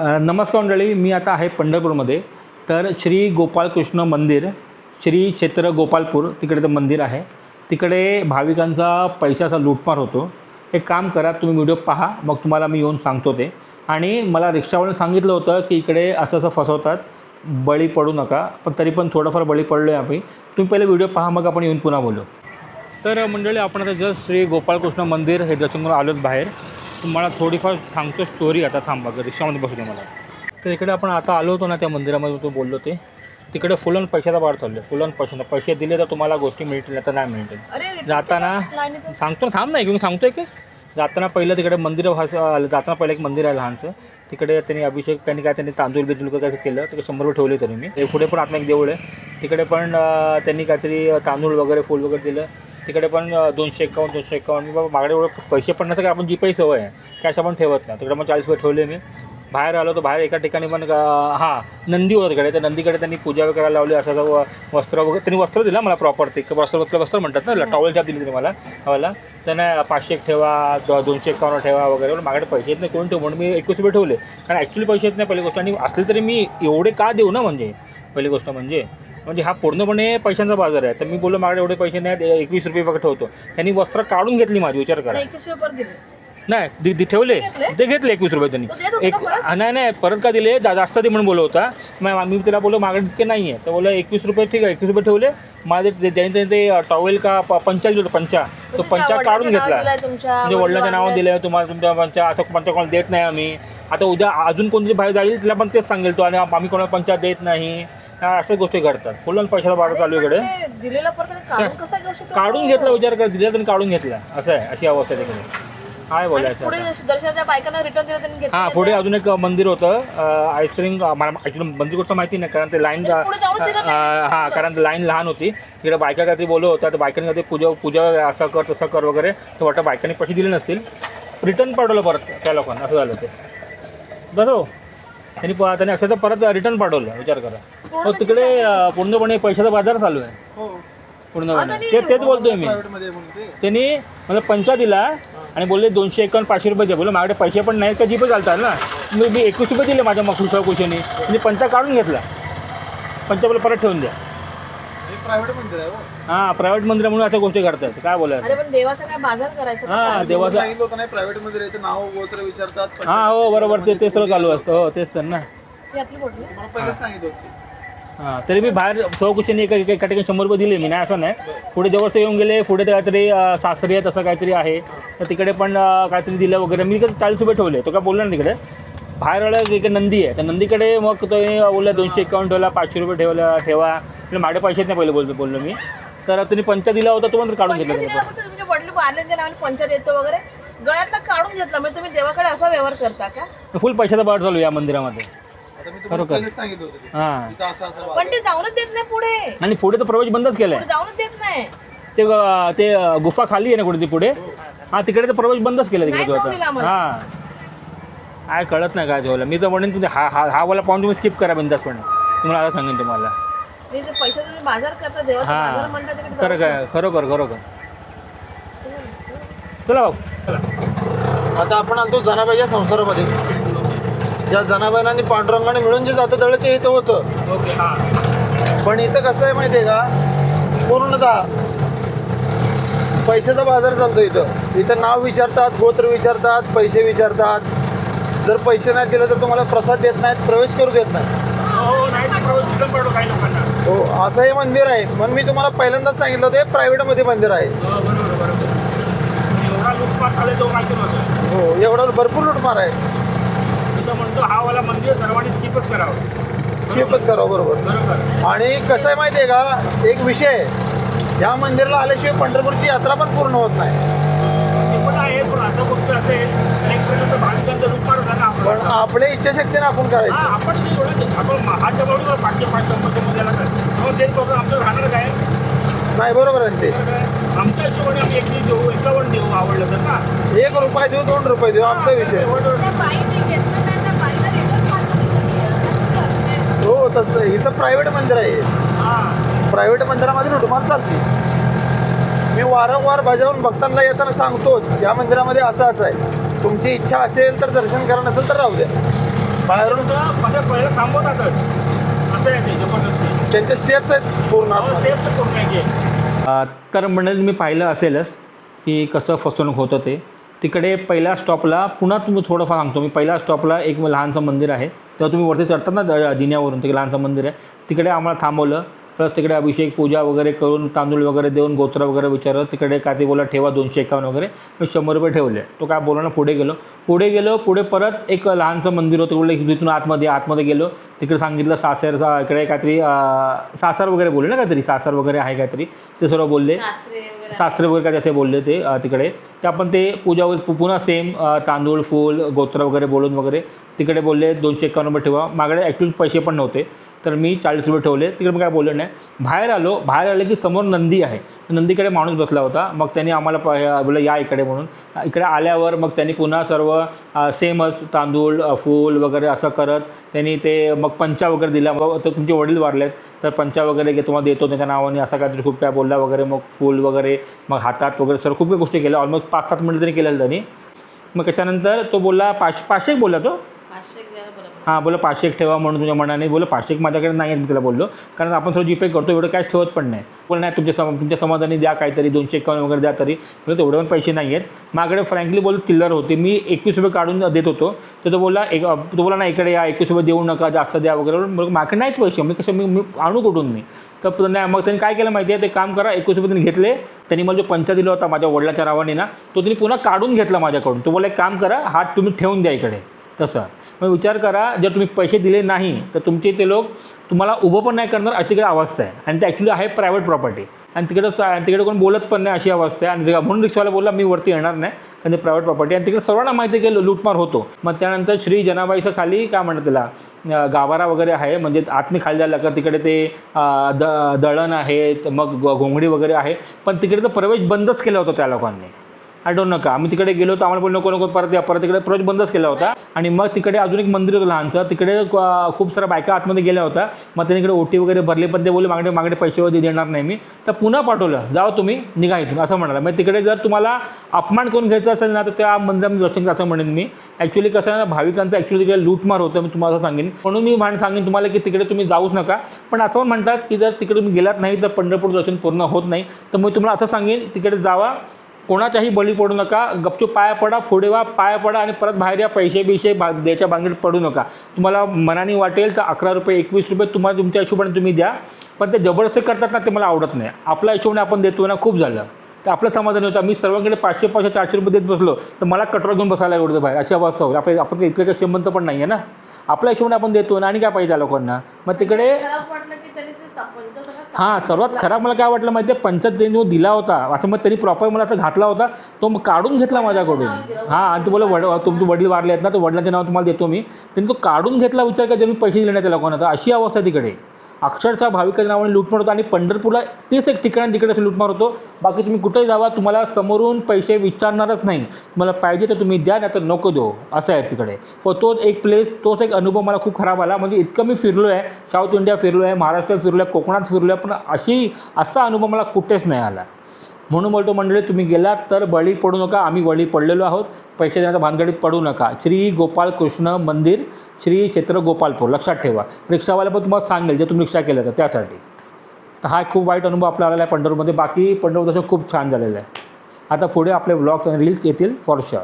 नमस्कार मंडळी मी आता आहे पंढरपूरमध्ये. तर श्री गोपाळकृष्ण मंदिर श्री क्षेत्र गोपालपूर तिकडे ते मंदिर आहे. तिकडे भाविकांचा पैशाचा लूटमार होतो. एक काम करा तुम्ही व्हिडिओ पहा मग तुम्हाला मी येऊन सांगतो ते. आणि मला रिक्षावाल्याने सांगितलं होतं की इकडे असं असं फसवतात बळी पडू नका. पण तरी पण थोडंफार बळी पडलो आहे आम्ही. तुम्ही पहिले व्हिडिओ पहा मग आपण येऊन पुन्हा बोलू. तर मंडळी आपण आता जस्ट श्री गोपाळकृष्ण मंदिर हे जसं आलोच बाहेर. तुम्हाला थोडीफार सांगतो स्टोरी आता थांबा रिक्षामध्ये बसू दे मला. तर इकडे आपण आता आलो होतो ना त्या मंदिरामध्ये तो बोललो ते. तिकडे फुलन पैशाचा बाहेर चाललो फुलन पैशाचा पैसे दिले तर तुम्हाला गोष्टी मिळतील तर नाही मिळतील. जाताना सांगतो ना थांब नाही घेऊन सांगतोय की? जाताना पहिलं तिकडे मंदिर व्हायचं जाताना पहिलं एक मंदिर आहे लहानचं तिकडे त्यांनी अभिषेक त्यांनी काय त्यांनी तांदूळ बिंदूळ काय केलं तिकडे शंभर रुपये ठेवले तरी मी हे पुढे पण आत्मा एक देऊळ आहे. तिकडे पण त्यांनी काहीतरी तांदूळ वगैरे फुल वगैरे दिलं. तिकडे पण दोनशे एकावन्न दोनशे एकावन्न. मी बाबा मागडे एवढं पैसे पण नसतं की आपण जी पैसे सवय आहे कॅश आपण ठेवत नाही. तिकडे मग चाळीस रुपये ठेवले मी. बाहेर आलो तर बाहेर एका ठिकाणी पण हां नंदी होतं तिकडे. त्या नंदीकडे त्यांनी पूजा वगैरे लावली असं वस्त्र वगैरे. त्यांनी वस्त्र दिलं मला प्रॉपर ते वस्त्र वस्त्र वस्त्र म्हणतात ना टॉवेल छाप दिली त्यांनी मला. मला. त्यांना पाचशे एक ठेवा दोनशे एकावन्न ठेवा वगैरे. माझ्याकडे पैसे येत नाही कोण ठेव? म्हणून मी एकवीस रुपये ठेवले. कारण ॲक्च्युली पैसे येत नाही पहिली गोष्ट. आणि असले तरी मी एवढे का देऊ ना म्हणजे? पहिली गोष्ट म्हणजे म्हणजे हा पूर्णपणे पैशांचा बाजार आहे. तर मी बोललो माझ्याकडे एवढे पैसे नाही एकवीस रुपये फक्त ठेवतो. त्यांनी वस्त्र काढून घेतली माझी विचार करा. नाही दि- ठेवले? ते घेतले? एकवीस रुपये त्यांनी. तो एक नाही नाही परत का दिले? जा- जास्त दे म्हणून बोलत होता. मग मी त्याला बोललो मागणी इतके नाही आहे तर बोललं एकवीस रुपये ठीक आहे एकवीस रुपये ठेवले. माझे ते- त्यांनी त्यांनी ते टॉवेल का पंचा दिलं होतं पंचा. तो तुमच्या पंचा काढून घेतला. म्हणजे वडिलांचं नाव. दिलं तुम्हाला तुमच्या पंचा. असं पंचा कोणाला देत नाही आम्ही. आता उद्या अजून कोणतरी बाहेर जाईल तिला पण तेच सांगेल तो. आणि आम्ही कोणाला पंचा देत नाही. ह्या अशा गोष्टी घडतात. फुलं पैशाचा बाजार चालू आहे इकडे. दिलेला परत काढून कसा घेऊ शकतो? काढून घेतला विचार कर दिला त्यांनी काढून घेतला. असं आहे अशी अवस्था आहे तिकडे. काय बोलायचं पुढे आता? दर्शनाच्या बायकांना रिटर्न दिलं त्यांनी घेतलं हां पुढे अजून एक मंदिर होतं आयस्क्रीम मला ॲक्च्युली मंदिर गोष्ट माहिती नाही कारण ते लाईन पुढे जाऊन दिलं हां कारण लाईन लहान होती. तिकडे बायका काहीतरी बोलत होत्या तर बायकांनी काहीतरी पूजा पूजा असं कर तसं कर वगैरे. तर वाटतं बायकांनी पैसे दिले नसतील. रिटर्न पाठवलं परत त्या लोकांना असं झालं ते. बरोबर त्यांनी प- त्यांनी अक्षरशः परत रिटर्न पाठवलं विचार करा. हो तिकडे अं, पूर्णपणे पैशाचा बाजार चालू आहे. हो. पूर्णपणे. ते तेच बोलतोय मी. प्रायव्हेटमध्ये म्हणून ते. त्यांनी मला पंचा दिला आणि बोलले दोनशे एकावन्न पाचशे रुपये दे. बोलले माझ्याकडे पैसे पण नाहीत का? जीपे चालतात ना. मी मी एकवीस रुपये दिले माझ्या मग खुशा खुशीने मी पंचा काढून घेतला. पंचा बोला परत ठेवून द्या. प्रायव्हेट मंदिर आहे हो. हां प्रायव्हेट मंदिर म्हणून अशा गोष्टी करतात काय बोलायचं? अरे पण देवाचा काय बाजार करायचा? का? हां देवाचा सांगितलं होतं नाही प्रायव्हेट मंदिर आहे ते नाव गोत्र विचारतात हां हो बरोबर ते तेच सगळं चालू असतं. हो तेच तर ना. ती आपली बोटली मला पहिलेच सांगितलं होतं. हां तरी मी बाहेर चौकुशीने एका एका ठिकाणी शंभर रुपये दिले मी नाही असं नाही. पुढे जवळचं येऊन गेले पुढे ते काहीतरी अं, सासरी आहे तसं काहीतरी आहे. तर तिकडे पण अं, काहीतरी दिलं वगैरे. मी तिकडे चाळीस रुपये ठेवले तो काय बोलला ना तिकडे. बाहेर आला की इकडे नंदी आहे. त्या नंदीकडे मग तो बोलला दोनशे एकावन्न ठेवला पाचशे रुपये ठेवला ठेवा. म्हणजे माझे पैसे नाही पहिले बोलतो बोललो मी. तर त्यांनी पंचा दिला होता तो पण काढून घेतला पंचायत त्याने दिला तुमचे वडील आनंद नावाने पंचायत येतो वगैरे. गळ्यातला काढून घेतला म्हणजे तुम्ही देवाकडे असा व्यवहार करता का? फुल पैशाचा बाहेर चालू आहे या मंदिरामध्ये. आता मी तुम्हाला खरोखर. पहिलेच सांगितलं होतं ते. हां. इथं असं असं पण ते जाऊनच देत नाही पुढे. आणि पुढे तर प्रवेश बंदच केला पुढे जाऊनच देत नाही. ते ते गुफा खाली आहे ना कुठे ती पुढे? हां. तिकडे तर प्रवेश बंदच केला तिकडे नाही तो जाऊ दिला आता आम्हाला. हां. काय कळत नाही काय ठेवलं मी तर म्हणेन तुम्ही हा हा हा वाला पॉईंट तुम्ही स्किप करा बिंदासपणे. तुम्हाला आता सांगेन तुम्हाला. हे पैसे तुम्ही बाजार करता देवाचा बाजार हां म्हणता तिकडे खरं जाऊ काय? खरोखर खरोखर. चला भाऊ. आता आपण आलतो जनाबाईच्या संसारामध्ये. ज्या जनाबाईंना पांडुरंगाने मिळून जे जातं तळे ते इथं होतं. ओके हां. पण इथं कसं आहे माहिती आहे का? पूर्णतः पैशाचा बाजार चालतो इथं. इथं नाव विचारतात गोत्र विचारतात पैसे विचारतात. जर पैसे नाही दिले तर तुम्हाला प्रसाद देत नाहीत प्रवेश करू देत नाही हो नाही तर पडतो काही लोकांना हो असं हे मंदिर आहे. म्हणून मी तुम्हाला पहिल्यांदाच सांगितलं होतं हे प्रायव्हेटमध्ये मंदिर आहे. हो बरोबर बरोबर एवढा लुटपाट झाले तो माहिती नव्हतं हो एवढं भरपूर लुटमार आहे. मी तर म्हणतो हा वाला मंदिर सर्वांनी स्किपच करावं स्किपच करावं बरोबर. बरोबर आणि कसं आहे माहिती आहे का एक विषय आहे. या मंदिराला आल्याशिवाय पंढरपूरची यात्रा पण पूर्ण होत नाही. ते पण आहे पण असं गोष्ट असेल एक वेळेला तर भाविकांचा लुटमार होता ना पण आपण आपल्या इच्छाशक्तीने आपण हा करायचं आपण ते एवढं आपण महाच्या बरोबर पाचशे पाच नंबरच्या मुद्द्याला काय मग तेच बघून आमचं राहणार काय? नाही बरोबर आहे ते. आमच्या हिशोबाने आम्ही एकटी देऊ एकावन्न देऊ आवडलं तर ना. एक रुपये देऊ दोन रुपये देऊ आमचा विषय. हो तसं इथं प्रायव्हेट मंदिर आहे. हां. प्रायव्हेट मंदिरामध्ये लुटमार चालते. मी वारंवार बजावून भक्तांना येताना सांगतोच या मंदिरामध्ये असं असं आहे. तुमची इच्छा असेल तर दर्शन करा नसेल तर राहू द्या. बाहेरून तर म्हणजे पहिलं थांबवतातच असं आहे ते जबरदस्ती. त्यांचे स्टेप्स आहेत पूर्ण. हो. तेच तर आहे मंडळी तुम्ही पाहिलं असेलच की कसं फसवणूक होतं ते. तिकडे पहिल्या स्टॉपला पुन्हा तुम्ही थोडंफार सांगतो. मी पहिल्या स्टॉपला एक लहानसं मंदिर आहे. तेव्हा तुम्ही वरती चढतात ना द- जिन्यावरून तिकडे लहानसं मंदिर आहे. तिकडे आम्हाला थांबवलं. प्लस तिकडे अभिषेक पूजा वगैरे करून तांदूळ वगैरे देऊन गोत्र वगैरे विचारलं. तिकडे काय ते बोला ठेवा दोनशे एकावन्न वगैरे. मी शंभर रुपये ठेवले. तो काय बोला ना पुढे गेलो. पुढे गेलो पुढे परत एक लहानसं मंदिर होतं बोललं तिथून आतमध्ये आतमध्ये गेलो. तिकडे सांगितलं सासर सा- इकडे काहीतरी सासर वगैरे बोलले ना काहीतरी सासर वगैरे आहे काहीतरी. ते सर्व बोलले. सासरे वगैरे. काय त्याचे बोलले ते तिकडे. ते आपण ते पूजा पुन्हा सेम तांदूळ फूल गोत्र वगैरे बोलून वगैरे तिकडे बोलले दोनशे एक्कावन्न रुपये ठेवा. माझ्याकडे ॲक्च्युली पैसे पण नव्हते. तर मी चाळीस रुपये ठेवले. तिकडे मी काय बोललो नाही. बाहेर आलो. बाहेर आलं की समोर नंदी आहे. नंदीकडे माणूस बसला होता. मग त्यांनी आम्हाला प बोललं या इकडे म्हणून. इकडे आल्यावर मग त्यांनी पुन्हा सर्व सेमच तांदूळ फूल वगैरे असं करत त्यांनी ते मग पंचा वगैरे दिला. मग तर तुमचे वडील वारलेत. तर पंचा वगैरे घे तुम्हाला देतो त्यांच्या नावाने. असं काहीतरी खूप काय बोलला वगैरे. मग फूल वगैरे मग हातात वगैरे सर्व खूप काही गोष्टी केल्या. ऑलमोस्ट पाच सात मिनिटं तरी केलेलं त्यांनी. मग त्याच्यानंतर तो बोलला पाच पाचशे एक बोलला तो. हां बोला पाचशे एक ठेवा म्हणून तुझ्या मनाने. बोला पाचशे एक माझ्याकडे नाही आहेत मी त्याला बोललो. कारण आपण थोडं जीपे करतो एवढं कॅश ठेवत पण नाही. बोला नाही तुमच्या सम तुमच्या समाधानी द्या काहीतरी दोनशे एकावन्न वगैरे द्या तरी. म्हणजे तेवढे पण पैसे नाही आहेत. माझ्याकडे फ्रँकली बोल चिल्लर होते. मी एकवीस रुपये काढून देत होतो. तर तो बोला एक तो बोला ना इकडे या एकवीस रुपये देऊ नका जास्त द्या वगैरे. मग माझ्याकडे नाहीत पैसे. मी कसं मी मी आणू कुठून मी? तर नाही मग त्यांनी काय केलं माहिती आहे? ते काम करा एकवीस रुपये त्यांनी घेतले. त्यांनी मला जो पंचा दिला होता माझ्या वडिलाच्या नावाने ना तो त्यांनी पुन्हा काढून घेतला माझ्याकडून. तो बोला एक काम करा हात तुम्ही ठेवून द्या इकडे. तसं. मग विचार करा जर तुम्ही पैसे दिले नाही तर तुमचे ते लोक तुम्हाला उभं पण नाही करणार अशी तिकडे अवस्था आहे. आणि ते ॲक्च्युली आहे प्रायव्हेट प्रॉपर्टी आणि तिकडं तिकडे कोण बोलत पण नाही अशी अवस्था आहे. आणि ते- म्हणून रिक्षावाला बोलला मी वरती येणार नाही कारण ते प्रायव्हेट प्रॉपर्टी आणि तिकडे सर्वांना माहिती आहे की लूटमार होतो. मग त्यानंतर श्री जनाबाईचं खाली काय म्हणतात त्याला गावारा वगैरे आहे. म्हणजे आतमी खाली जायला का तिकडे ते द दळण आहे मग घोंगडी वगैरे आहे. पण तिकडे तर प्रवेश बंदच केला होता त्या लोकांनी. आय नका आम्ही तिकडे गेलो तर आम्हाला पण नको नको परत या. परत तिकडे प्रवेश बंदच केला होता. आणि मग तिकडे अजून एक मंदिर होतं लहानचं. तिकडे खूप साऱ्या बायका आतमध्ये गेल्या होत्या. मग त्यांनी इकडे ओटी वगैरे भरले पण ते बोलले मागडे मागडे पैसे वगैरे देणार नाही मी. तर पुन्हा पाठवलं जाओ तुम्ही निघा इथून असं म्हणाला. मग तिकडे जर तुम्हाला अपमान करून घ्यायचं असेल ना तर त्या मंदिरामध्ये दर्शन करा असं म्हणेन मी. ॲक्च्युली कसं आहे ना भाविकांचं ॲक्च्युली तिकडे लूटमार होतं मी तुम्हाला असं सांगेन. म्हणून मी म्हण सांगेन तुम्हाला की तिकडे तुम्ही जाऊच नका. पण असं पण म्हणतात की जर तिकडे तुम्ही गेलात नाही तर पंढरपूर दर्शन पूर्ण होत नाही. तर मी तुम्हाला असं सांगेन तिकडे जावा. कोणाच्याही बळी पडू नका गपचूप पाया पडा पुढे वा पाया पडा आणि परत बाहेर या पैसे बिशे भा द्यायच्या भांगडीत पडू नका. तुम्हाला मनाने वाटेल तर अकरा रुपये एकवीस रुपये तुम्हाला तुमच्या हिशोबाने तुम्ही द्या. पण ते जबरदस्ती करतात ना ते मला आवडत नाही. आपल्या हिशोबाने आपण देतो ना खूप झालं. तर आपलं समाधान होतं. मी सर्वांकडे पाचशे पाचशे चारशे रुपये देत बसलो तर मला कटोरा घेऊन बसायला आवडतं बाहेर. अशी अवस्था होईल आपल्या आपण इतकं काही श्रीमंत पण नाही आहे ना. आपल्या हिशोबाने आपण देतो ना आणि काय पाहिजे त्या लोकांना? मग तिकडे ते हां सर्वात खराब मला काय वाटलं माहिती आहे पंचायत त्यांनी जो दिला होता. असं मग त्यांनी प्रॉपर मला आता घातला होता. तो मग काढून घेतला माझ्याकडून. हां आणि तो बोला वड तुमचे वडील वारले आहेत ना तर वडिलांचे नाव तुम्हाला देतो मी. त्यांनी तो काढून घेतला विचार का त्यांनी पैसे दिले नाही त्या लोकांना. तर अशी अवस्था तिकडे. अक्षरशः भाविकाच्या नावाने लूटमार होतो. आणि पंढरपूरला तेच एक ठिकाण तिकडे असं लूटमार होतो. बाकी तुम्ही कुठेही जावा तुम्हाला समोरून पैसे विचारणारच नाही. तुम्हाला पाहिजे तर तुम्ही द्या नाही तर नको देऊ. असं आहे तिकडे. व तोच एक प्लेस तोच एक अनुभव मला खूप खराब आला. म्हणजे इतकं मी फिरलो आहे साऊथ इंडिया फिरलो आहे महाराष्ट्रात फिरलो आहे कोकणात फिरलो आहे पण अशी असा अनुभव मला कुठेच नाही आला. म्हणून बोलतो मंडळी तुम्ही गेलात तर बळी पडू नका आम्ही बळी पडलेलो आहोत. पैसे देण्याच्या भानगडीत पडू नका. श्री गोपाल कृष्ण मंदिर श्री क्षेत्र गोपालपूर लक्षात ठेवा. रिक्षावाला पण तुम्हाला सांगेल जे तुम्ही रिक्षा केलं तर त्यासाठी. तर हा खूप वाईट अनुभव आपला आलेला आहे पंढरपूरमध्ये. बाकी पंढरपूर तसं खूप छान झालेलं आहे. आता पुढे आपले व्लॉग आणि रील्स येतील फॉर शुअर